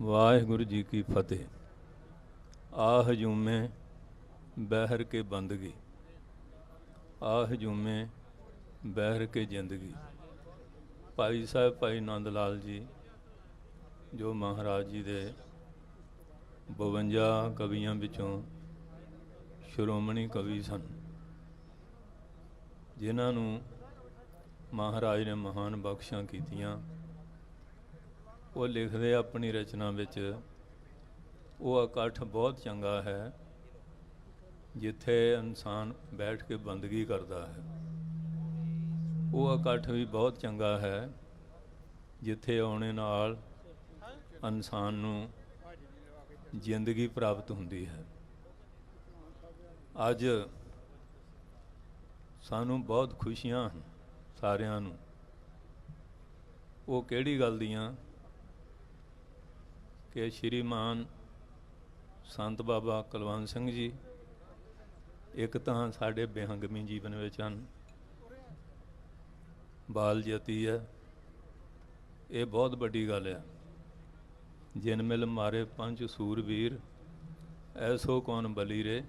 ਵਾਹਿਗੁਰੂ ਜੀ ਕੀ ਫਤਿਹ। ਆ ਹਜੂਮੇ ਬਹਿਰ ਕੇ ਬੰਦਗੀ। ਆ ਹਜੂਮੇ ਬਹਿਰ ਕੇ ਜ਼ਿੰਦਗੀ। ਭਾਈ ਸਾਹਿਬ, ਭਾਈ ਨੰਦ ਲਾਲ ਜੀ, ਜੋ ਮਹਾਰਾਜ ਜੀ ਦੇ 52 ਕਵੀਆਂ ਵਿੱਚੋਂ ਸ਼੍ਰੋਮਣੀ ਕਵੀ ਸਨ, ਜਿਨ੍ਹਾਂ ਨੂੰ ਮਹਾਰਾਜ ਨੇ ਮਹਾਨ ਬਖਸ਼ਾਂ ਕੀਤੀਆਂ। ਉਹ ਲਿਖਦੇ ਆਪਣੀ ਰਚਨਾ ਵਿੱਚ। ਉਹ ਇਕੱਠ ਬਹੁਤ ਚੰਗਾ ਹੈ, ਜਿੱਥੇ ਇਨਸਾਨ ਬੈਠ ਕੇ ਬੰਦਗੀ ਕਰਦਾ ਹੈ। ਉਹ ਇਕੱਠ ਵੀ ਬਹੁਤ ਚੰਗਾ ਹੈ, ਜਿੱਥੇ ਆਉਣੇ ਨਾਲ ਇਨਸਾਨ ਨੂੰ ਜ਼ਿੰਦਗੀ ਪ੍ਰਾਪਤ ਹੁੰਦੀ ਹੈ। ਅੱਜ ਸਾਨੂੰ ਬਹੁਤ ਖੁਸ਼ੀਆਂ ਹਨ ਸਾਰਿਆਂ ਨੂੰ। ਉਹ ਕਿਹੜੀ ਗੱਲ ਦੀਆਂ? ਕਿ ਸ਼੍ਰੀਮਾਨ ਸੰਤ ਬਾਬਾ ਕੁਲਵੰਤ ਸਿੰਘ ਜੀ ਇੱਕ ਤਾਂ ਸਾਡੇ ਬੇਹੰਗਮੀ ਜੀਵਨ ਵਿੱਚ ਹਨ। ਬਾਲ ਜਤੀ ਹੈ। ਇਹ ਬਹੁਤ ਵੱਡੀ ਗੱਲ ਹੈ। ਜਿਨ ਮਿਲ ਮਾਰੇ ਪੰਜ ਸੂਰਵੀਰ ਐਸੋ ਕੌਣ ਬਲੀ ਰੇ?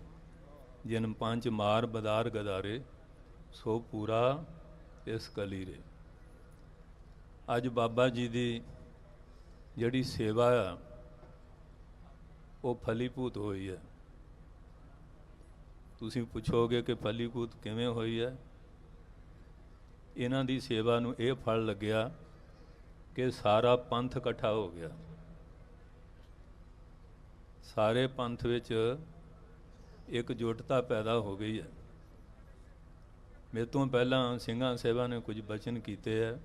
ਜਿਨ ਪੰਜ ਮਾਰ ਬਦਾਰ ਗਦਾਰੇ, ਸੋ ਪੂਰਾ ਇਸ ਕਲੀ ਰੇ। ਅੱਜ ਬਾਬਾ ਜੀ ਦੀ ਜਿਹੜੀ ਸੇਵਾ ਆ ਉਹ ਫਲੀਭੂਤ ਹੋਈ ਹੈ। ਤੁਸੀਂ ਪੁੱਛੋਗੇ ਕਿ ਫਲੀਭੂਤ ਕਿਵੇਂ ਹੋਈ ਹੈ? ਇਹਨਾਂ ਦੀ ਸੇਵਾ ਨੂੰ ਇਹ ਫਲ ਲੱਗਿਆ ਕਿ ਸਾਰਾ ਪੰਥ ਇਕੱਠਾ ਹੋ ਗਿਆ। ਸਾਰੇ ਪੰਥ ਵਿੱਚ ਇੱਕ ਜੁਟਤਾ ਪੈਦਾ ਹੋ ਗਈ ਹੈ। ਮੇਰੇ ਤੋਂ ਪਹਿਲਾਂ ਸਿੰਘਾਂ ਸੇਵਾ ਨੇ ਕੁਝ ਬਚਨ ਕੀਤੇ ਹੈ।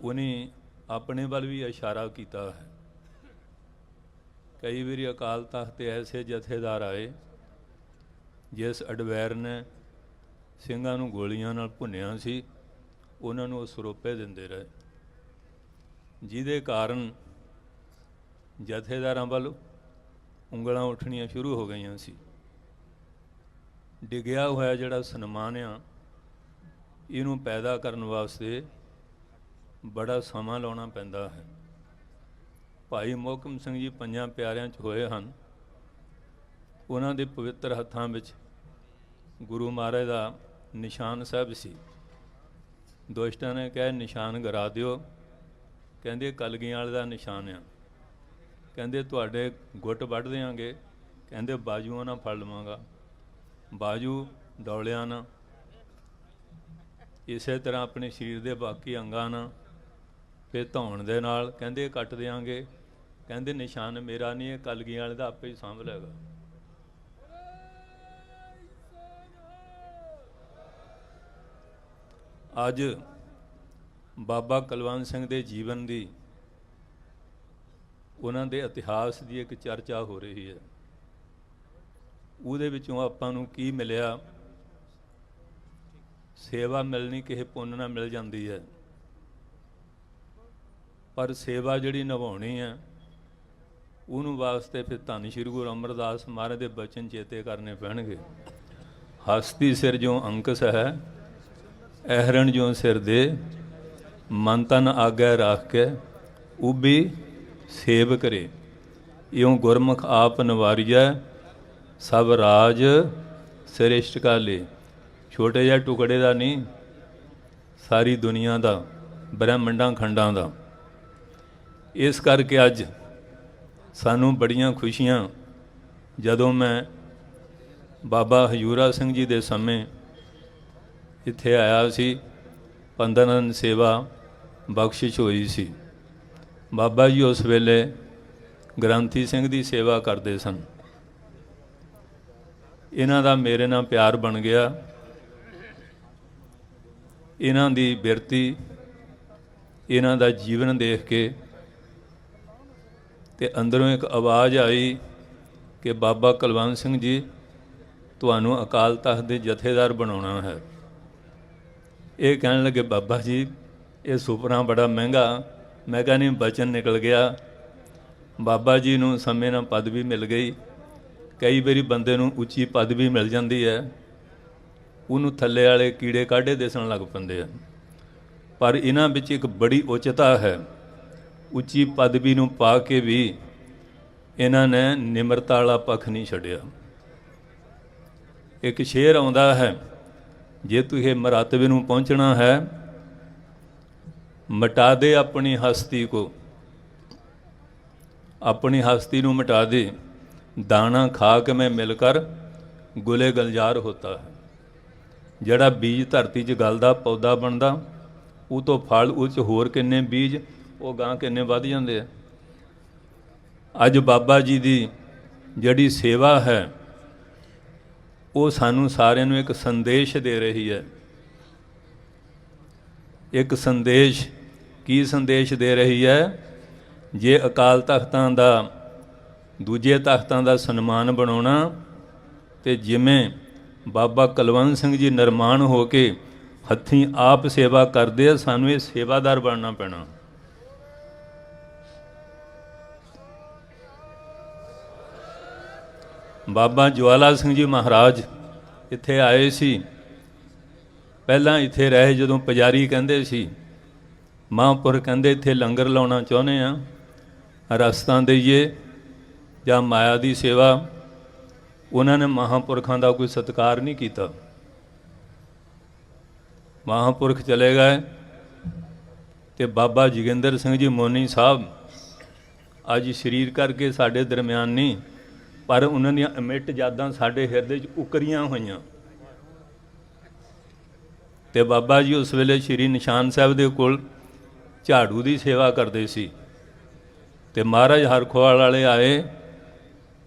ਉਹਨੇ ਆਪਣੇ ਵੱਲ ਵੀ ਇਸ਼ਾਰਾ ਕੀਤਾ ਹੈ। ਕਈ ਵਾਰੀ ਅਕਾਲ ਤਖਤ ਤੇ ਐਸੇ ਜਥੇਦਾਰ ਆਏ, ਜਿਸ ਅਡਵੈਰ ਨੇ ਸਿੰਘਾਂ ਨੂੰ ਗੋਲੀਆਂ ਨਾਲ ਭੁੰਨਿਆ ਸੀ, ਉਹਨਾਂ ਨੂੰ ਉਹ ਸਰੋਪੇ ਦਿੰਦੇ ਰਹੇ। ਜਿਹਦੇ ਕਾਰਨ ਜਥੇਦਾਰਾਂ ਵੱਲ ਉਂਗਲਾਂ ਉੱਠਣੀਆਂ ਸ਼ੁਰੂ ਹੋ ਗਈਆਂ ਸੀ। ਡਿੱਗਿਆ ਹੋਇਆ ਜਿਹੜਾ ਸਨਮਾਨ ਆ, ਇਹਨੂੰ ਪੈਦਾ ਕਰਨ ਵਾਸਤੇ ਬੜਾ ਸਮਾਂ ਲਾਉਣਾ ਪੈਂਦਾ ਹੈ। ਭਾਈ ਮੋਹਕਮ ਸਿੰਘ ਜੀ ਪੰਜਾਂ ਪਿਆਰਿਆਂ 'ਚ ਹੋਏ ਹਨ। ਉਹਨਾਂ ਦੇ ਪਵਿੱਤਰ ਹੱਥਾਂ ਵਿੱਚ ਗੁਰੂ ਮਹਾਰਾਜ ਦਾ ਨਿਸ਼ਾਨ ਸਾਹਿਬ ਸੀ। ਦੋਸਤਾਂ ਨੇ ਕਿਹਾ, ਨਿਸ਼ਾਨ ਗਰਾ ਦਿਓ। ਕਹਿੰਦੇ, ਕਲਗੀਆਂ ਵਾਲੇ ਦਾ ਨਿਸ਼ਾਨ ਆ। ਕਹਿੰਦੇ, ਤੁਹਾਡੇ ਗੁੱਟ ਵੱਢ ਦਿਆਂਗੇ। ਕਹਿੰਦੇ, ਬਾਜੂਆਂ ਨਾਲ ਫੜ ਲਵਾਂਗਾ। ਬਾਜੂ ਡੌਲਿਆਂ ਨਾਲ। ਇਸੇ ਤਰ੍ਹਾਂ ਆਪਣੇ ਸਰੀਰ ਦੇ ਬਾਕੀ ਅੰਗਾਂ ਨਾਲ। ਫਿਰ ਧੌਣ ਦੇ ਨਾਲ। ਕਹਿੰਦੇ, ਕੱਟ ਦਿਆਂਗੇ। ਕਹਿੰਦੇ ਨਿਸ਼ਾਨ ਮੇਰਾ ਨਹੀਂ ਹੈ ਕਲਗੀਆਂ ਵਾਲੇ ਦਾ ਆਪੇ ਹੀ ਸਾਂਭ ਲੇਗਾ ਅੱਜ ਬਾਬਾ ਕੁਲਵੰਤ ਸਿੰਘ ਦੇ ਜੀਵਨ ਦੀ ਉਹਨਾਂ ਦੇ ਇਤਿਹਾਸ ਦੀ ਇੱਕ ਚਰਚਾ ਹੋ ਰਹੀ ਹੈ। ਉਹਦੇ ਵਿੱਚੋਂ ਆਪਾਂ ਨੂੰ ਕੀ ਮਿਲਿਆ? ਸੇਵਾ ਮਿਲਣੀ, ਕਿਸੇ ਪੁੰਨ ਨਾਲ ਮਿਲ ਜਾਂਦੀ ਹੈ। ਪਰ ਸੇਵਾ ਜਿਹੜੀ ਨਿਭਾਉਣੀ ਹੈ ਉਹਨੂੰ ਵਾਸਤੇ ਫਿਰ ਧੰਨ ਸ਼੍ਰੀ ਗੁਰੂ ਅਮਰਦਾਸ ਮਹਾਰਾਜ ਦੇ ਬਚਨ ਚੇਤੇ ਕਰਨੇ ਪੈਣਗੇ। ਹਸਤੀ ਸਿਰ ਜੋ ਅੰਕਸ ਹੈ ਐਹਰਣ ਜੋ ਸਿਰ ਦੇ, ਮਨ ਤਨ ਆਗੈ ਰੱਖ ਕੇ, ਉਬੀ ਸੇਵ ਕਰੇ। ਇਉਂ ਗੁਰਮੁਖ ਆਪ ਨਵਾਰੀਐ, ਸਭ ਰਾਜ ਸ੍ਰੇਸ਼ਟ ਕਾਲੇ। ਛੋਟੇ ਜਿਹਾ ਟੁਕੜੇ ਦਾ ਨਹੀਂ, ਸਾਰੀ ਦੁਨੀਆ ਦਾ, ਬ੍ਰਹਿਮੰਡਾਂ ਖੰਡਾਂ ਦਾ। ਇਸ ਕਰਕੇ ਅੱਜ ਸਾਨੂੰ ਬੜੀਆਂ ਖੁਸ਼ੀਆਂ ਜਦੋਂ ਮੈਂ ਬਾਬਾ ਹਜੂਰਾ ਸਿੰਘ ਜੀ ਦੇ ਸਮੇਂ ਇੱਥੇ ਆਇਆ ਸੀ ਪੰਦਰਨ ਸੇਵਾ ਬਖਸ਼ਿਸ਼ ਹੋਈ ਸੀ। ਬਾਬਾ ਜੀ ਉਸ ਵੇਲੇ ਗ੍ਰੰਥੀ ਸਿੰਘ ਦੀ ਸੇਵਾ ਕਰਦੇ ਸਨ। ਇਹਨਾਂ ਦਾ ਮੇਰੇ ਨਾਲ ਪਿਆਰ ਬਣ ਗਿਆ। ਇਹਨਾਂ ਦੀ ਬਿਰਤੀ, ਇਹਨਾਂ ਦਾ ਜੀਵਨ ਦੇਖ ਕੇ ਤੇ ਅੰਦਰੋਂ ਇੱਕ ਆਵਾਜ਼ ਆਈ ਕਿ ਬਾਬਾ ਕੁਲਵੰਤ ਸਿੰਘ ਜੀ, ਤੁਹਾਨੂੰ ਅਕਾਲ ਤਖਤ ਦੇ ਜਥੇਦਾਰ ਬਣਾਉਣਾ ਹੈ। ਇਹ ਕਹਿਣ ਲੱਗੇ, ਬਾਬਾ ਜੀ, ਇਹ ਸੁਪਨਾ ਬੜਾ ਮਹਿੰਗਾ। ਮੈਂ ਕਿਹਾ, ਨਹੀਂ, ਬਚਨ ਨਿਕਲ ਗਿਆ। ਬਾਬਾ ਜੀ ਨੂੰ ਸਮੇਂ ਨਾਲ ਪਦਵੀ ਮਿਲ ਗਈ। ਕਈ ਵਾਰੀ ਬੰਦੇ ਨੂੰ ਉੱਚੀ ਪਦਵੀ ਮਿਲ ਜਾਂਦੀ ਹੈ। ਉਹਨੂੰ ਥੱਲੇ ਵਾਲੇ ਕੀੜੇ ਕਾਢੇ ਦਿਸਣ ਲੱਗ ਪੈਂਦੇ ਆ ਪਰ ਇਹਨਾਂ ਵਿੱਚ ਇੱਕ ਬੜੀ ਉੱਚਤਾ ਹੈ। ਉੱਚੀ ਪਦਵੀ ਨੂੰ ਪਾ ਕੇ ਵੀ ਇਹਨਾਂ ਨੇ ਨਿਮਰਤਾ ਵਾਲਾ ਪੱਖ ਨਹੀਂ ਛੱਡਿਆ। ਇੱਕ ਸ਼ੇਰ ਆਉਂਦਾ ਹੈ, ਜੇ ਤੂੰ ਇਹ ਮਰਤਬੇ ਨੂੰ ਪਹੁੰਚਣਾ ਹੈ, ਮਟਾ ਦੇ ਆਪਣੀ ਹਸਤੀ ਕੋ। ਆਪਣੀ ਹਸਤੀ ਨੂੰ ਮਿਟਾ ਦੇ, ਦਾਣਾ ਖਾਕ ਮੈਂ ਮਿਲ ਕਰ ਗੁਲੇ ਗਲਜ਼ਾਰ ਹੋਤਾ ਹੈ। ਜਿਹੜਾ ਬੀਜ ਧਰਤੀ 'ਚ ਗਲਦਾ, ਪੌਦਾ ਬਣਦਾ, ਉਹ ਤੋਂ ਫਲ ਉੱਚ ਹੋਰ ਕਿੰਨੇ ਬੀਜ ਉਹ ਗਾਂ ਕਿੰਨੇ ਵੱਧ ਜਾਂਦੇ ਆ। ਅੱਜ ਬਾਬਾ ਜੀ ਦੀ ਜਿਹੜੀ ਸੇਵਾ ਹੈ, ਉਹ ਸਾਨੂੰ ਸਾਰਿਆਂ ਨੂੰ ਇੱਕ ਸੰਦੇਸ਼ ਦੇ ਰਹੀ ਹੈ। ਇੱਕ ਸੰਦੇਸ਼ ਕੀ ਸੰਦੇਸ਼ ਦੇ ਰਹੀ ਹੈ? ਜੇ ਅਕਾਲ ਤਖਤਾਂ ਦਾ, ਦੂਜੇ ਤਖਤਾਂ ਦਾ ਸਨਮਾਨ ਬਣਾਉਣਾ, ਤੇ ਜਿਵੇਂ ਬਾਬਾ ਕੁਲਵੰਤ ਸਿੰਘ ਜੀ ਨਿਰਮਾਣ ਹੋ ਕੇ ਹੱਥੀਂ ਆਪ ਸੇਵਾ ਕਰਦੇ ਆ, ਸਾਨੂੰ ਇਹ ਸੇਵਾਦਾਰ ਬਣਨਾ ਪੈਣਾ। ਬਾਬਾ ਜਵਾਲਾ ਸਿੰਘ ਜੀ ਮਹਾਰਾਜ ਇੱਥੇ ਆਏ ਸੀ। ਪਹਿਲਾਂ ਇੱਥੇ ਰਹੇ ਜਦੋਂ ਪੁਜਾਰੀ ਕਹਿੰਦੇ ਸੀ ਮਹਾਂਪੁਰ ਕਹਿੰਦੇ ਇੱਥੇ ਲੰਗਰ ਲਾਉਣਾ ਚਾਹੁੰਦੇ ਆ, ਰਸਤਾਂ ਦੇਈਏ ਜਾਂ ਮਾਇਆ ਦੀ ਸੇਵਾ। ਉਹਨਾਂ ਨੇ ਮਹਾਂਪੁਰਖਾਂ ਦਾ ਕੋਈ ਸਤਿਕਾਰ ਨਹੀਂ ਕੀਤਾ। ਮਹਾਂਪੁਰਖ ਚਲੇ ਗਏ ਤੇ ਬਾਬਾ ਜੋਗਿੰਦਰ ਸਿੰਘ ਜੀ ਮੋਨੀ ਸਾਹਿਬ ਅੱਜ ਸਰੀਰ ਕਰਕੇ ਸਾਡੇ ਦਰਮਿਆਨ ਨਹੀਂ ਪਰ ਉਹਨਾਂ ਦੀਆਂ ਅਮਿੱਟ ਯਾਦਾਂ ਸਾਡੇ ਹਿਰਦੇ 'ਚ ਉਕਰੀਆਂ ਹੋਈਆਂ। ਤੇ ਬਾਬਾ ਜੀ ਉਸ ਵੇਲੇ ਸ਼੍ਰੀ ਨਿਸ਼ਾਨ ਸਾਹਿਬ ਦੇ ਕੋਲ ਝਾੜੂ ਦੀ ਸੇਵਾ ਕਰਦੇ ਸੀ। ਤੇ ਮਹਾਰਾਜ ਹਰਖੋਵਾਲ ਵਾਲੇ ਆਏ।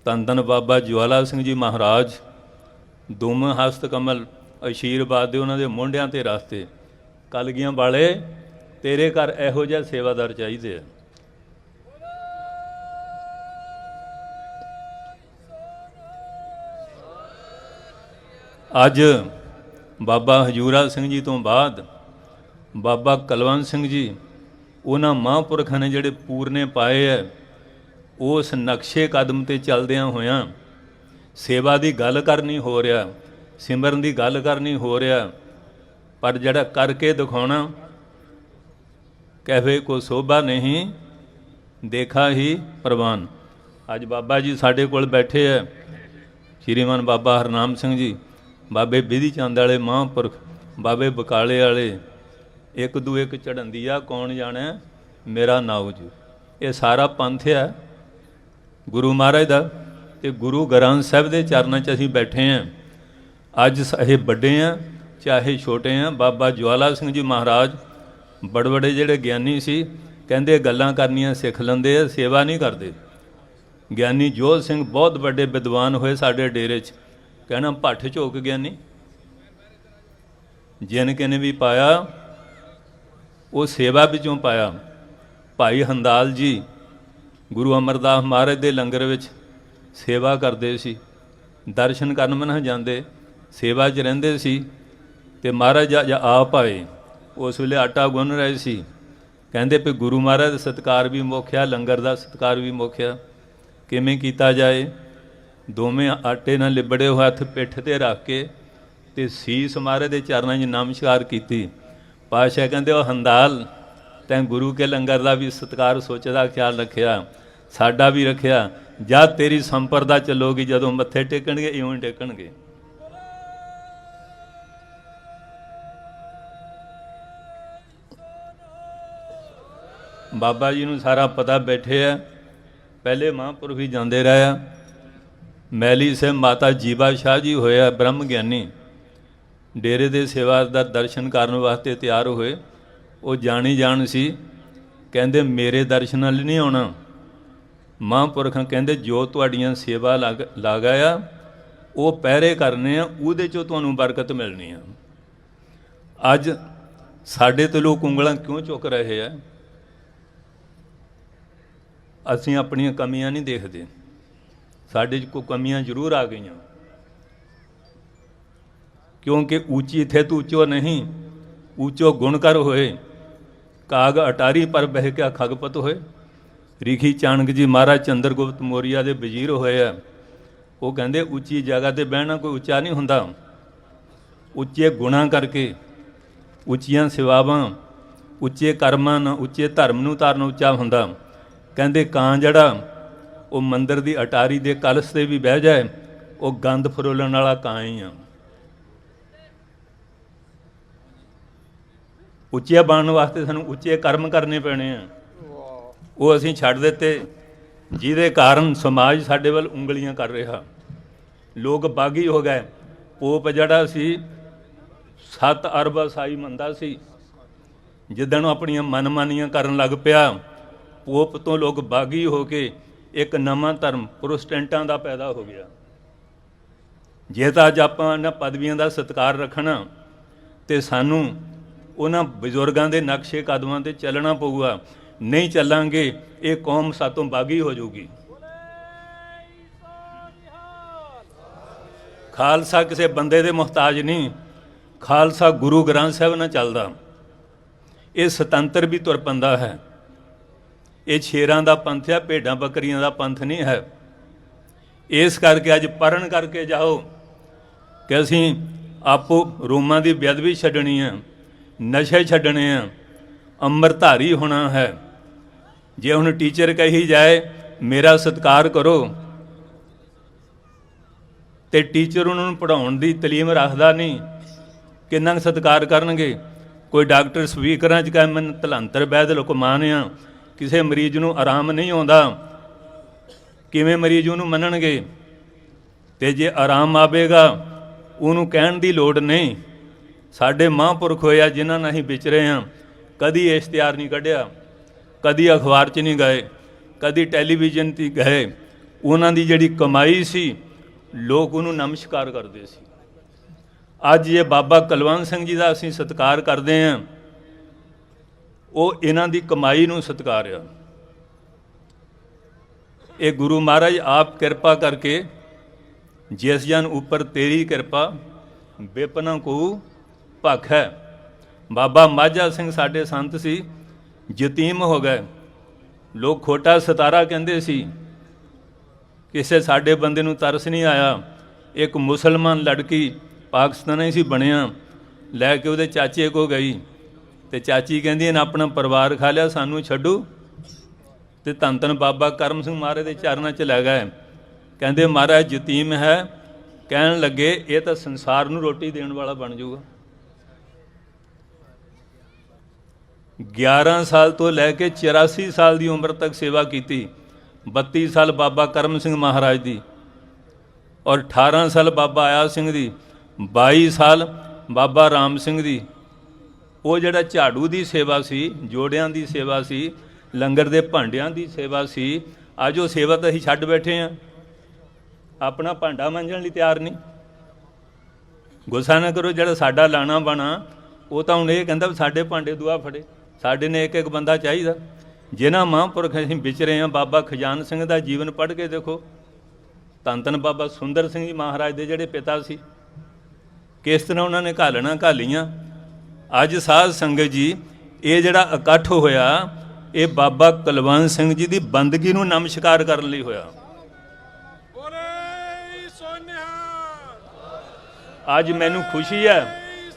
ਧੰਨ ਧੰਨ ਬਾਬਾ ਜਵਾਲਾ ਸਿੰਘ ਜੀ ਮਹਾਰਾਜ ਦੋਵੇਂ ਹਸਤ ਕਮਲ, ਅਸ਼ੀਰਵਾਦ ਦੇ ਉਹਨਾਂ ਦੇ ਮੋਢਿਆਂ ਤੇ ਰਸਤੇ। ਕਲਗੀਆਂ ਵਾਲੇ, ਤੇਰੇ ਘਰ ਇਹੋ ਜਿਹਾ ਸੇਵਾਦਾਰ ਚਾਹੀਦੇ ਆ। ਅੱਜ ਬਾਬਾ ਹਜੂਰਾ ਸਿੰਘ ਜੀ ਤੋਂ ਬਾਅਦ ਬਾਬਾ ਕਲਵੰਤ ਸਿੰਘ ਜੀ ਉਹਨਾਂ ਮਹਾਂਪੁਰਖਾਂ ਨੇ ਜਿਹੜੇ ਪੂਰਨੇ ਪਾਏ ਐ, ਉਸ ਨਕਸ਼ੇ ਕਦਮ ਤੇ ਚੱਲਦਿਆਂ ਹੋਇਆਂ ਸੇਵਾ ਦੀ ਗੱਲ ਕਰਨੀ ਹੋ ਰਿਹਾ, ਸਿਮਰਨ ਦੀ ਗੱਲ ਕਰਨੀ ਹੋ ਰਿਹਾ, ਪਰ ਜਿਹੜਾ ਕਰਕੇ ਦਿਖਾਉਣਾ ਕਹਵੇ ਕੋ ਸੋਭਾ ਨਹੀਂ, ਦੇਖਾ ਹੀ ਪ੍ਰਵਾਨ। ਅੱਜ ਬਾਬਾ ਜੀ ਸਾਡੇ ਕੋਲ ਬੈਠੇ ਐ, ਸ਼੍ਰੀਮਾਨ ਬਾਬਾ ਹਰਨਾਮ ਸਿੰਘ ਜੀ। ਬਾਬੇ ਬਿਧੀ ਚੰਦ ਵਾਲੇ ਮਹਾਂਪੁਰਖ, ਬਾਬੇ ਬਕਾਲੇ ਵਾਲੇ, ਇੱਕ ਦੂ ਇੱਕ ਚੜੰਦੀ ਆ, ਕੌਣ ਜਾਣੈ? ਮੇਰਾ ਨਾਉ ਜੀ। ਇਹ ਸਾਰਾ ਪੰਥ ਹੈ ਗੁਰੂ ਮਹਾਰਾਜ ਦਾ ਤੇ ਗੁਰੂ ਗ੍ਰੰਥ ਸਾਹਿਬ ਦੇ ਚਰਨਾਂ 'ਚ ਅਸੀਂ ਬੈਠੇ ਆਂ। ਅੱਜ ਇਹ ਵੱਡੇ ਆਂ, ਚਾਹੇ ਛੋਟੇ ਆਂ। ਬਾਬਾ ਜਵਾਲਾ ਸਿੰਘ ਜੀ ਮਹਾਰਾਜ ਬੜ ਬੜੇ ਜਿਹੜੇ ਗਿਆਨੀ ਸੀ, ਕਹਿੰਦੇ ਗੱਲਾਂ ਕਰਨੀਆਂ ਸਿੱਖ ਲੈਂਦੇ ਆ, ਸੇਵਾ ਨਹੀਂ ਕਰਦੇ। ਗਿਆਨੀ ਜੋਤ ਸਿੰਘ ਬਹੁਤ ਵੱਡੇ ਵਿਦਵਾਨ ਹੋਏ ਸਾਡੇ ਡੇਰੇ 'ਚ। ਕਹਿਣਾ ਭੱਠ ਝੋਕ ਗਿਆਨੀ ਜਿਨ ਕਿਨੇ ਵੀ ਪਾਇਆ, ਉਹ ਸੇਵਾ ਵਿੱਚੋਂ ਪਾਇਆ। ਭਾਈ ਹੰਦਾਲ ਜੀ ਗੁਰੂ ਅਮਰਦਾਸ ਮਹਾਰਾਜ ਦੇ ਲੰਗਰ ਵਿੱਚ ਸੇਵਾ ਕਰਦੇ ਸੀ। ਦਰਸ਼ਨ ਕਰਨ ਮਨ ਜਾਂਦੇ, ਸੇਵਾ 'ਚ ਰਹਿੰਦੇ ਸੀ ਤੇ ਮਹਾਰਾਜ ਜ ਆਪ ਆਏ। ਉਸ ਵੇਲੇ ਆਟਾ ਗੁੰਨ ਰਹੇ ਸੀ। ਕਹਿੰਦੇ ਵੀ ਗੁਰੂ ਮਹਾਰਾਜ ਦਾ ਸਤਕਾਰ ਵੀ ਮੁੱਖਿਆ ਲੰਗਰ ਦਾ ਸਤਕਾਰ ਵੀ ਮੁੱਖਿਆ ਕਿਵੇਂ ਕੀਤਾ ਜਾਏ? ਦੋਵੇਂ ਆਟੇ ਨਾਲ ਲਿਬੜੇ ਹੋਏ ਹੱਥ ਪਿੱਠ ਤੇ ਰੱਖ ਕੇ ਤੇ ਸੀਸ ਮਹਾਰਾਜ ਦੇ ਚਰਨਾਂ 'ਚ ਨਮਸਕਾਰ ਕੀਤੀ। ਪਾਸ਼ਾ ਕਹਿੰਦੇ ਉਹ ਹੰਦਾਲ, ਤੈਂ ਗੁਰੂ ਕੇ ਲੰਗਰ ਦਾ ਵੀ ਸਤਕਾਰ ਸੋਚਦਾ ਖਿਆਲ ਰੱਖਿਆ, ਸਾਡਾ ਵੀ ਰੱਖਿਆ। ਜਦ ਤੇਰੀ ਸੰਪਰਦਾ ਚੱਲੋਗੀ ਜਦੋਂ ਮੱਥੇ ਟੇਕਣਗੇ, ਇਉਂ ਟੇਕਣਗੇ। ਬਾਬਾ ਜੀ ਨੂੰ ਸਾਰਾ ਪਤਾ ਬੈਠੇ ਆ। ਪਹਿਲੇ ਮਹਾਂਪੁਰਖ ਹੀ ਜਾਂਦੇ ਰਹੇ ਆ। ਮੈਲੀ ਸੇ ਮਾਤਾ ਜੀਵਾ ਸ਼ਾਹ ਜੀ ਹੋਇਆ ਬ੍ਰਹਮ ਗਿਆਨੀ। ਡੇਰੇ ਦੇ ਸੇਵਾ ਦਾ ਦਰਸ਼ਨ ਕਰਨ ਵਾਸਤੇ ਤਿਆਰ ਹੋਏ। ਉਹ ਜਾਣੀ ਜਾਣ ਸੀ। ਕਹਿੰਦੇ, ਮੇਰੇ ਦਰਸ਼ਨ ਨਾਲ ਨਹੀਂ ਆਉਣਾ। ਮਹਾਂਪੁਰਖਾਂ ਕਹਿੰਦੇ, ਜੋ ਤੁਹਾਡੀਆਂ ਸੇਵਾ ਲੱਗ, ਲਾਗਾਇਆ, ਉਹ ਪਹਿਰੇ ਕਰਨੇ ਆ, ਉਹਦੇ ਚੋਂ ਤੁਹਾਨੂੰ ਬਰਕਤ ਮਿਲਣੀ ਆ। ਅੱਜ ਸਾਡੇ ਤੇ ਲੋਕ ਉਂਗਲਾਂ ਕਿਉਂ ਚੁੱਕ ਰਹੇ ਆ? ਅਸੀਂ ਆਪਣੀਆਂ ਕਮੀਆਂ ਨਹੀਂ ਦੇਖਦੇ। ਸਾਡੇ 'ਚ ਕੋਈ ਕਮੀਆਂ ਜ਼ਰੂਰ ਆ ਗਈਆਂ। ਕਿਉਂਕਿ ਉੱਚੀ ਥੇ ਤੂੰ ਉੱਚੋ ਨਹੀਂ, ਉੱਚੋ ਗੁਣ ਕਰ ਹੋਏ। ਕਾਗ ਅਟਾਰੀ ਪਰ ਬਹਿ ਕੇ ਖਗਪਤ ਹੋਏ। ਰਿਖੀ ਚਾਣਕ ਜੀ ਮਹਾਰਾਜ ਚੰਦਰਗੁਪਤ ਮੋਰੀਆ ਦੇ ਵਜ਼ੀਰ ਹੋਏ ਆ। ਉਹ ਕਹਿੰਦੇ, ਉੱਚੀ ਜਗ੍ਹਾ ਤੇ ਬਹਿਣਾ ਕੋਈ ਉੱਚਾ ਨਹੀਂ ਹੁੰਦਾ। ਉੱਚੇ ਗੁਣਾ ਕਰਕੇ, ਉੱਚੀਆਂ ਸੇਵਾਵਾਂ, ਉੱਚੇ ਕਰਮਾਂ ਨਾਲ, ਉੱਚੇ ਧਰਮ ਨੂੰ ਧਾਰਨ ਉੱਚਾ ਹੁੰਦਾ। ਕਹਿੰਦੇ, ਕਾਂ ਜਿਹੜਾ ਉਹ ਮੰਦਰ ਦੀ ਅਟਾਰੀ ਦੇ ਕਲਸ਼ ਤੇ ਵੀ ਬਹਿ ਜਾਏ, ਉਹ ਗੰਦ ਫਰੋਲਣ ਵਾਲਾ ਕਾਂ ਹੀ ਆ। ਉੱਚੇ ਬਣਨ ਵਾਸਤੇ ਸਾਨੂੰ ਉੱਚੇ ਕਰਮ ਕਰਨੇ ਪੈਣੇ ਆ। ਉਹ ਅਸੀਂ ਛੱਡ ਦਿੱਤੇ, ਜਿਹਦੇ ਕਾਰਨ ਸਮਾਜ ਸਾਡੇ ਵੱਲ ਉਂਗਲੀਆਂ ਕਰ ਰਿਹਾ। ਲੋਕ ਬਾਗੀ ਹੋ ਗਏ। ਪੋਪ ਜਿਹੜਾ ਸੀ 7 ਅਰਬ ਸਾਈ ਮੰਦਾ ਸੀ। ਜਿੱਦਣ ਉਹ ਆਪਣੀਆਂ ਮਨਮਾਨੀਆਂ ਕਰਨ ਲੱਗ ਪਿਆ, ਪੋਪ ਤੋਂ ਲੋਕ ਬਾਗੀ ਹੋ ਕੇ ਇੱਕ ਨਵਾਂ ਧਰਮ ਪ੍ਰੋਟੈਸਟੈਂਟਾਂ ਦਾ ਪੈਦਾ ਹੋ ਗਿਆ। ਜੇ ਤਾਂ ਅੱਜ ਆਪਾਂ ਇਹਨਾਂ ਪਦਵੀਆਂ ਦਾ ਸਤਿਕਾਰ ਰੱਖਣਾ ਤੇ ਸਾਨੂੰ ਉਹਨਾਂ ਬਜ਼ੁਰਗਾਂ ਦੇ ਨਕਸ਼ੇ ਕਦਮਾਂ ਤੇ ਚੱਲਣਾ ਪਊਗਾ, ਨਹੀਂ ਚੱਲਾਂਗੇ, ਇਹ ਕੌਮ ਸਾਤੋਂ ਬਾਗੀ ਹੋ ਜਾਊਗੀ। ਖਾਲਸਾ ਕਿਸੇ ਬੰਦੇ ਦੇ ਮੁਹਤਾਜ ਨਹੀਂ, ਖਾਲਸਾ ਗੁਰੂ ਗ੍ਰੰਥ ਸਾਹਿਬ ਨਾਲ ਚੱਲਦਾ। ਇਹ ਸੁਤੰਤਰ ਵੀ ਤੁਰ ਪੰਦਾ ਹੈ। ਇਹ ਸ਼ੇਰਾਂ ਦਾ ਪੰਥ ਆ, ਭੇਡਾਂ ਬੱਕਰੀਆਂ ਦਾ ਪੰਥ ਨਹੀਂ ਹੈ। ਇਸ ਕਰਕੇ ਅੱਜ ਪਰਨ ਕਰਕੇ ਜਾਓ ਕਿ ਅਸੀਂ ਆਪੋ ਰੋਮਾਂ ਦੀ ਬੇਅਦਬੀ ਛੱਡਣੀ ਹੈ ਨਸ਼ੇ ਛੱਡਣੇ ਆ, ਅੰਮ੍ਰਿਤਧਾਰੀ ਹੋਣਾ ਹੈ। ਜੇ ਹੁਣ ਟੀਚਰ ਕਹੀ ਜਾਏ, ਮੇਰਾ ਸਤਿਕਾਰ ਕਰੋ, ਤੇ ਟੀਚਰ ਉਹਨਾਂ ਨੂੰ ਪੜਾਉਣ ਦੀ ਤਾਲੀਮ ਰੱਖਦਾ ਨਹੀਂ, ਕਿੰਨਾ ਕੁ ਸਤਿਕਾਰ ਕਰਨਗੇ? ਕੋਈ ਡਾਕਟਰ ਸਪੀਕਰਾਂ 'ਚ ਕਹੇ, ਮੈਂ ਤਲੰਤਰ ਵੈਦ ਲੁਕਮਾਨ ਆ ਕਿਸੇ ਮਰੀਜ਼ ਨੂੰ ਆਰਾਮ ਨਹੀਂ ਆਉਂਦਾ। ਕਿਵੇਂ ਮਰੀਜ਼ ਉਹਨੂੰ ਮੰਨਣਗੇ? ਤੇ ਜੇ ਆਰਾਮ ਆਵੇਗਾ, ਉਹਨੂੰ ਕਹਿਣ ਦੀ ਲੋੜ ਨਹੀਂ। ਸਾਡੇ ਮਹਾਂਪੁਰਖ ਹੋਇਆ ਜਿਨ੍ਹਾਂ ਨਾਲ ਅਸੀਂ ਵਿਚਰੇ ਹਾਂ ਕਦੀ ਇਸ਼ਤਿਹਾਰ ਨਹੀਂ ਕੱਢਿਆ, ਕਦੀ ਅਖਬਾਰ 'ਚ ਨਹੀਂ ਗਏ, ਕਦੀ ਟੈਲੀਵਿਜ਼ਨ 'ਤੇ ਗਏ। ਉਹਨਾਂ ਦੀ ਜਿਹੜੀ ਕਮਾਈ ਸੀ, ਲੋਕ ਉਹਨੂੰ ਨਮਸਕਾਰ ਕਰਦੇ ਸੀ। ਅੱਜ ਇਹ ਬਾਬਾ ਕੁਲਵੰਤ ਸਿੰਘ ਜੀ ਦਾ ਅਸੀਂ ਸਤਿਕਾਰ ਕਰਦੇ ਹਾਂ ਉਹ ਇਹਨਾਂ ਦੀ ਕਮਾਈ ਨੂੰ ਸਤਿਕਾਰਿਆ ਇਹ ਗੁਰੂ ਮਹਾਰਾਜ ਆਪ ਕਿਰਪਾ ਕਰਕੇ ਜਿਸ ਜਨ ਉੱਪਰ ਤੇਰੀ ਕਿਰਪਾ ਬੇਪਨਾ ਕੋ ਭਖ ਹੈ। ਬਾਬਾ ਮਾਝਾ ਸਿੰਘ ਸਾਡੇ ਸੰਤ ਸੀ, ਯਤੀਮ ਹੋ ਗਏ। ਲੋਕ ਖੋਟਾ ਸਤਾਰਾ ਕਹਿੰਦੇ ਸੀ, ਕਿਸੇ ਸਾਡੇ ਬੰਦੇ ਨੂੰ ਤਰਸ ਨਹੀਂ ਆਇਆ। ਇੱਕ ਮੁਸਲਮਾਨ ਲੜਕੀ ਪਾਕਿਸਤਾਨੀ ਸੀ ਬਣਿਆ, ਲੈ ਕੇ ਉਹਦੇ ਚਾਚੇ ਕੋ ਗਈ। ਤੇ ਚਾਚੀ ਕਹਿੰਦੀ ਇਹਨਾਂ ਆਪਣਾ ਪਰਿਵਾਰ ਖਾ ਲਿਆ, ਸਾਨੂੰ ਛੱਡੋ। ਤੇ ਧੰਨ ਧੰਨ ਬਾਬਾ ਕਰਮ ਸਿੰਘ ਮਹਾਰਾਜ ਦੇ ਚਰਨਾਂ 'ਚ ਲੈ ਗਏ। ਕਹਿੰਦੇ, ਮਹਾਰਾਜ, ਯਤੀਮ ਹੈ। ਕਹਿਣ ਲੱਗੇ, ਇਹ ਤਾਂ ਸੰਸਾਰ ਨੂੰ ਰੋਟੀ ਦੇਣ ਵਾਲਾ ਬਣ ਜਾਊਗਾ। 11 ਸਾਲ ਤੋਂ ਲੈ ਕੇ 84 ਸਾਲ ਦੀ ਉਮਰ ਤੱਕ ਸੇਵਾ ਕੀਤੀ 32 ਸਾਲ ਬਾਬਾ ਕਰਮ ਸਿੰਘ ਮਹਾਰਾਜ ਦੀ ਔਰ 18 ਸਾਲ ਬਾਬਾ ਆਇਆ ਸਿੰਘ ਦੀ 22 ਸਾਲ ਬਾਬਾ ਰਾਮ ਸਿੰਘ ਦੀ। ਉਹ ਜਿਹੜਾ ਝਾੜੂ ਦੀ ਸੇਵਾ ਸੀ, ਜੋੜਿਆਂ ਦੀ ਸੇਵਾ ਸੀ, ਲੰਗਰ ਦੇ ਭਾਂਡਿਆਂ ਦੀ ਸੇਵਾ ਸੀ, ਅੱਜ ਉਹ ਸੇਵਾ ਤਾਂ ਅਸੀਂ ਛੱਡ ਬੈਠੇ ਆ। ਆਪਣਾ ਭਾਂਡਾ ਮਾਂਜਣ ਲਈ ਤਿਆਰ ਨਹੀਂ। ਗੁੱਸਾ ਨਾ ਕਰੋ, ਜਿਹੜਾ ਸਾਡਾ ਲਾਣਾ ਬਣਾ, ਉਹ ਤਾਂ ਹੁਣ ਇਹ ਕਹਿੰਦਾ ਵੀ ਸਾਡੇ ਭਾਂਡੇ ਦੁਆ ਫੜੇ, ਸਾਡੇ ਨੇ ਇੱਕ ਇੱਕ ਬੰਦਾ ਚਾਹੀਦਾ। ਜਿਨ੍ਹਾਂ ਮਹਾਂਪੁਰਖ ਅਸੀਂ ਵਿਚਰੇ ਆ, ਬਾਬਾ ਖਜ਼ਾਨ ਸਿੰਘ ਦਾ ਜੀਵਨ ਪੜ੍ਹ ਕੇ ਦੇਖੋ। ਧੰਨ ਧੰਨ ਬਾਬਾ ਸੁੰਦਰ ਸਿੰਘ ਜੀ ਮਹਾਰਾਜ ਦੇ ਜਿਹੜੇ ਪਿਤਾ ਸੀ। ਕਿਸ ਤਰ੍ਹਾਂ ਉਹਨਾਂ ਨੇ ਘਾਲਣਾ, ਘਾਲੀਆਂ। ਅੱਜ ਸਾਧ ਸੰਗਤ ਜੀ ਇਹ ਜਿਹੜਾ ਇਕੱਠ ਹੋਇਆ ਇਹ ਬਾਬਾ ਕੁਲਵੰਤ ਸਿੰਘ ਜੀ ਦੀ ਬੰਦਗੀ ਨੂੰ ਨਮਸਕਾਰ ਕਰਨ ਲਈ ਹੋਇਆ। ਅੱਜ ਮੈਨੂੰ ਖੁਸ਼ੀ ਹੈ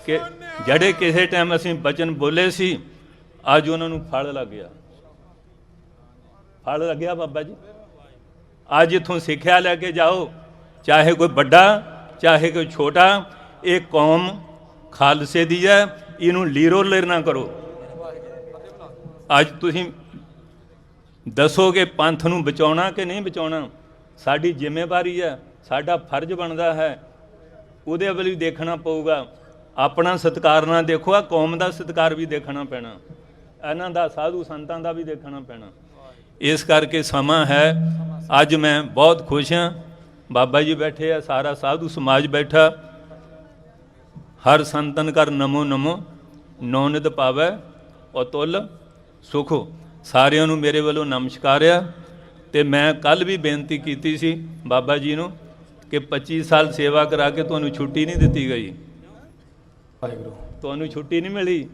ਕਿ ਜਿਹੜੇ ਕਿਸੇ ਟਾਈਮ ਅਸੀਂ ਬਚਨ ਬੋਲੇ ਸੀ ਅੱਜ ਉਹਨਾਂ ਨੂੰ ਫਲ ਲੱਗ ਗਿਆ। ਫਲ ਲੱਗਿਆ ਬਾਬਾ ਜੀ। ਅੱਜ ਇਥੋਂ ਸਿੱਖਿਆ ਲੈ ਕੇ ਜਾਓ ਚਾਹੇ ਕੋਈ ਵੱਡਾ ਚਾਹੇ ਕੋਈ ਛੋਟਾ ਇਹ ਕੌਮ ਖਾਲਸੇ ਦੀ ਹੈ, ਇਹਨੂੰ ਲੀਰੋ ਲੇਰ ਨਾ ਕਰੋ। ਅੱਜ ਤੁਸੀਂ ਦੱਸੋਗੇ ਪੰਥ ਨੂੰ ਬਚਾਉਣਾ ਕਿ ਨਹੀਂ ਬਚਾਉਣਾ? ਸਾਡੀ ਜ਼ਿੰਮੇਵਾਰੀ ਹੈ, ਸਾਡਾ ਫਰਜ਼ ਬਣਦਾ ਹੈ। ਉਹਦੇ ਵੱਲ ਵੀ ਦੇਖਣਾ ਪਊਗਾ। ਆਪਣਾ ਸਤਿਕਾਰ ਨਾ ਦੇਖੋ ਆ ਕੌਮ ਦਾ ਸਤਿਕਾਰ ਵੀ ਦੇਖਣਾ ਪੈਣਾ। ਇਹਨਾਂ ਦਾ, ਸਾਧੂ ਸੰਤਾਂ ਦਾ ਵੀ ਦੇਖਣਾ ਪੈਣਾ। ਇਸ ਕਰਕੇ ਸਮਾਂ ਹੈ। ਅੱਜ ਮੈਂ ਬਹੁਤ ਖੁਸ਼ ਹਾਂ। ਬਾਬਾ ਜੀ ਬੈਠੇ ਆ, ਸਾਰਾ ਸਾਧੂ ਸਮਾਜ ਬੈਠਾ। ਹਰ ਸੰਤਨ ਕਰ ਨਮੋ ਨਮੋ ਨੌਨਿਤ ਪਾਵੈ ਅਤੁੱਲ ਸੁਖੋ। ਸਾਰਿਆਂ ਨੂੰ ਮੇਰੇ ਵੱਲੋਂ ਨਮਸਕਾਰ ਆ। ਤੇ ਮੈਂ ਕੱਲ ਵੀ ਬੇਨਤੀ ਕੀਤੀ ਸੀ ਬਾਬਾ ਜੀ ਨੂੰ ਕਿ 25 ਸਾਲ ਸੇਵਾ ਕਰਾ ਕੇ ਤੁਹਾਨੂੰ ਛੁੱਟੀ ਨਹੀਂ ਦਿੱਤੀ ਗਈ। ਵਾਹਿਗੁਰੂ। ਤੁਹਾਨੂੰ ਛੁੱਟੀ ਨਹੀਂ ਮਿਲੀ।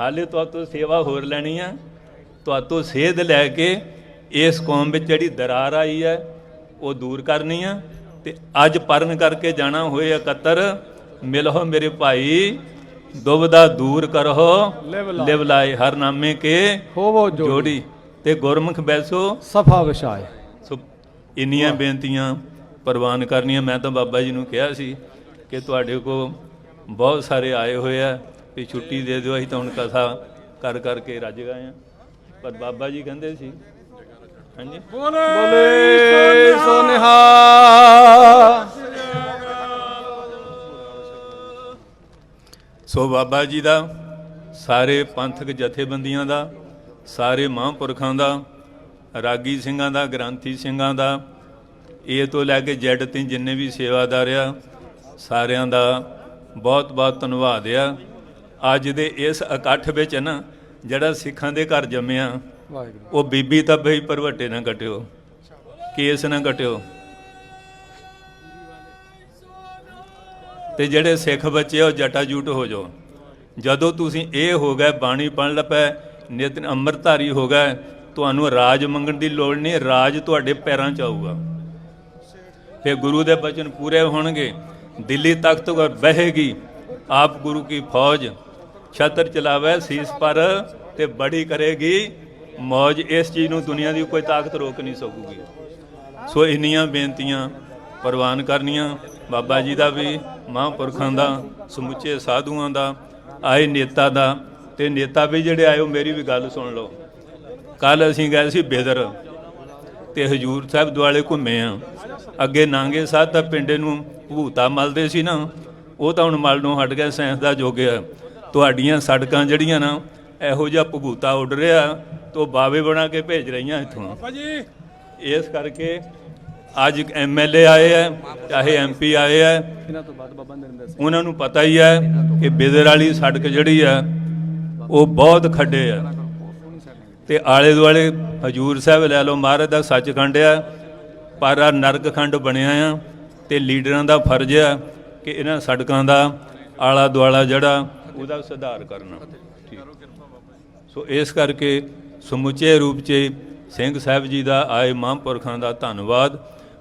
ਹਾਲੇ ਤੁਹਾਤੋਂ ਸੇਵਾ ਹੋਰ ਲੈਣੀ ਆ। ਤੁਹਾਤੋਂ ਸੇਧ ਲੈ ਕੇ ਇਸ ਕੌਮ ਵਿੱਚ ਜਿਹੜੀ ਦਰਾਰ ਆਈ ਹੈ ਉਹ ਦੂਰ ਕਰਨੀ ਆ। ਤੇ ਅੱਜ ਪਰਨ ਕਰਕੇ ਜਾਣਾ ਹੋਏ ਇਕੱਤਰ ਮਿਲੋ ਮੇਰੇ ਭਾਈ ਦੁਬਦਾ ਦੂਰ ਕਰੋ ਲਿਵ ਲਾਏ। ਹਰ ਨਾਮੇ ਕੇ ਹੋਵੋ ਜੋੜੀ। ਤੇ ਗੁਰਮੁਖ ਬੈਸੋ। ਸਫਾ ਵਿਛਾਏ। ਸੋ ਇੰਨੀਆਂ ਬੇਨਤੀਆਂ ਪ੍ਰਵਾਨ ਕਰਨੀਆਂ। ਮੈਂ ਤਾਂ ਬਾਬਾ ਜੀ ਨੂੰ ਕਿਹਾ ਸੀ ਕਿ ਤੁਹਾਡੇ ਕੋ ਬਹੁਤ ਸਾਰੇ ਆਏ ਹੋਏ ਆ ਵੀ ਛੁੱਟੀ ਦੇ ਦਿਓ ਅਸੀਂ ਤਾਂ ਹੁਣ ਕਥਾ ਕਰ ਕਰਕੇ ਰੱਜ ਗਏ ਆ। ਪਰ ਬਾਬਾ ਜੀ ਕਹਿੰਦੇ ਸੀ ਹਾਂਜੀ? ਬੋਲੇ ਸੋ ਸੋ ਬਾਬਾ ਜੀ ਦਾ ਸਾਰੇ ਪੰਥਕ ਜਥੇਬੰਦੀਆਂ ਦਾ ਸਾਰੇ ਮਹਾਂਪੁਰਖਾਂ ਦਾ ਰਾਗੀ ਸਿੰਘਾਂ ਦਾ ਗ੍ਰੰਥੀ ਸਿੰਘਾਂ ਦਾ ਇਹ ਤੋਂ ਲੈ ਕੇ ਜੈਡ ਤੇ ਜਿੰਨੇ ਵੀ ਸੇਵਾਦਾਰ ਆ ਸਾਰਿਆਂ ਦਾ ਬਹੁਤ ਬਹੁਤ ਧੰਨਵਾਦ ਆ। ਅੱਜ ਦੇ ਇਸ ਇਕੱਠ ਵਿੱਚ ਨਾ ਜਿਹੜਾ ਸਿੱਖਾਂ ਦੇ ਘਰ ਜੰਮਿਆ ਉਹ ਬੀਬੀ ਤਾਂ ਬਈ ਪਰਵੱਟੇ ਨਾ ਕਟਿਓ ਕੇਸ ਨਾ ਕਟਿਓ ਤੇ ਜਿਹੜੇ ਸਿੱਖ ਬੱਚੇ ਆ, ਉਹ ਜਟਾ ਜੂਟ ਹੋ ਜਾਓ। ਜਦੋਂ ਤੁਸੀਂ ਇਹ ਹੋ ਗਏ ਬਾਣੀ ਪੜ੍ਹਨ ਲੱਪੈ ਨਿਤ ਅੰਮ੍ਰਿਤਧਾਰੀ ਹੋ ਗਏ ਤੁਹਾਨੂੰ ਰਾਜ ਮੰਗਣ ਦੀ ਲੋੜ ਨਹੀਂ ਰਾਜ ਤੁਹਾਡੇ ਪੈਰਾਂ 'ਚ ਆਊਗਾ। ਫਿਰ ਗੁਰੂ ਦੇ ਬਚਨ ਪੂਰੇ ਹੋਣਗੇ। ਦਿੱਲੀ ਤਖਤ ਪਰ ਬਹਿਗੀ ਆਪ ਗੁਰੂ ਕੀ ਫੌਜ ਛਤਰ ਚਲਾਵੇ ਸੀਸ ਪਰ ਤੇ ਬੜੀ ਕਰੇਗੀ ਮੌਜ ਇਸ ਚੀਜ਼ ਨੂੰ ਦੁਨੀਆ ਦੀ ਕੋਈ ਤਾਕਤ ਰੋਕ ਨਹੀਂ ਸਕੂਗੀ। ਸੋ ਇੰਨੀਆਂ ਬੇਨਤੀਆਂ ਪ੍ਰਵਾਨ ਕਰਨੀਆਂ ਬਾਬਾ ਜੀ ਦਾ ਵੀ ਮਹਾਂਪੁਰਖਾਂ ਦਾ ਸਮੁੱਚੇ ਸਾਧੂਆਂ ਦਾ ਆਏ ਨੇਤਾ ਦਾ ਤੇ ਨੇਤਾ ਵੀ ਜਿਹੜੇ ਆਏ ਉਹ ਮੇਰੀ ਵੀ ਗੱਲ ਸੁਣ ਲਓ। ਕੱਲ ਅਸੀਂ ਗਏ ਸੀ ਬੇਦਰ ਤੇ ਹਜੂਰ ਸਾਹਿਬ ਦੁਆਲੇ ਘੁੰਮੇ ਆ। ਅੱਗੇ ਨਾਂਗੇ ਸਾਹਿਬ ਤਾਂ ਪਿੰਡੇ ਨੂੰ ਭੂਤਾ ਮਲਦੇ ਸੀ ਨਾ ਉਹ ਤਾਂ ਹੁਣ ਮਲ ਨੂੰ ਹਟ ਗਿਆ ਸਾਇੰਸ ਦਾ ਯੁੱਗ ਆ। ਤੁਹਾਡੀਆਂ ਸੜਕਾਂ ਜਿਹੜੀਆਂ ਨਾ ਇਹੋ ਜਿਹਾ ਭੂਤਾ ਉੱਡ ਰਿਹਾ ਤੋ ਬਾਵੇ ਬਣਾ ਕੇ ਭੇਜ ਰਹੀਆਂ ਇੱਥੋਂ। ਇਸ ਕਰਕੇ ਅੱਜ ਐਮਐਲਏ ਆਏ ਆ ਚਾਹੇ ਐਮਪੀ ਆਏ ਆ ਇਹਨਾਂ ਤੋਂ ਬਾਅਦ ਬਾਬਾ ਨਰਿੰਦਰ ਸਿੰਘ। ਉਹਨਾਂ ਨੂੰ ਪਤਾ ਹੀ ਹੈ ਕਿ ਬਿਦਰ ਵਾਲੀ ਸੜਕ ਜਿਹੜੀ ਆ ਉਹ ਬਹੁਤ ਖੱਡੇ ਆ ਤੇ ਆਲੇ ਦੁਆਲੇ ਹਜੂਰ ਸਾਹਿਬ ਲੈ ਲਓ ਮਹਾਰਾਜ ਦਾ ਸੱਚਖੰਡ ਆ ਪਰ ਆ ਨਰਕਖੰਡ ਬਣਿਆ ਆ ਤੇ ਲੀਡਰਾਂ ਦਾ ਫਰਜ਼ ਆ ਕਿ ਇਹਨਾਂ ਸੜਕਾਂ ਦਾ ਆਲਾ ਦੁਆਲਾ ਜਿਹੜਾ ਉਹਦਾ ਸੁਧਾਰ ਕਰਨਾ। ਸੋ ਇਸ ਕਰਕੇ ਸਮੁੱਚੇ ਰੂਪ 'ਚ ਸਿੰਘ ਸਾਹਿਬ ਜੀ ਦਾ ਆਏ ਮਹਾਂਪੁਰਖਾਂ ਦਾ ਧੰਨਵਾਦ।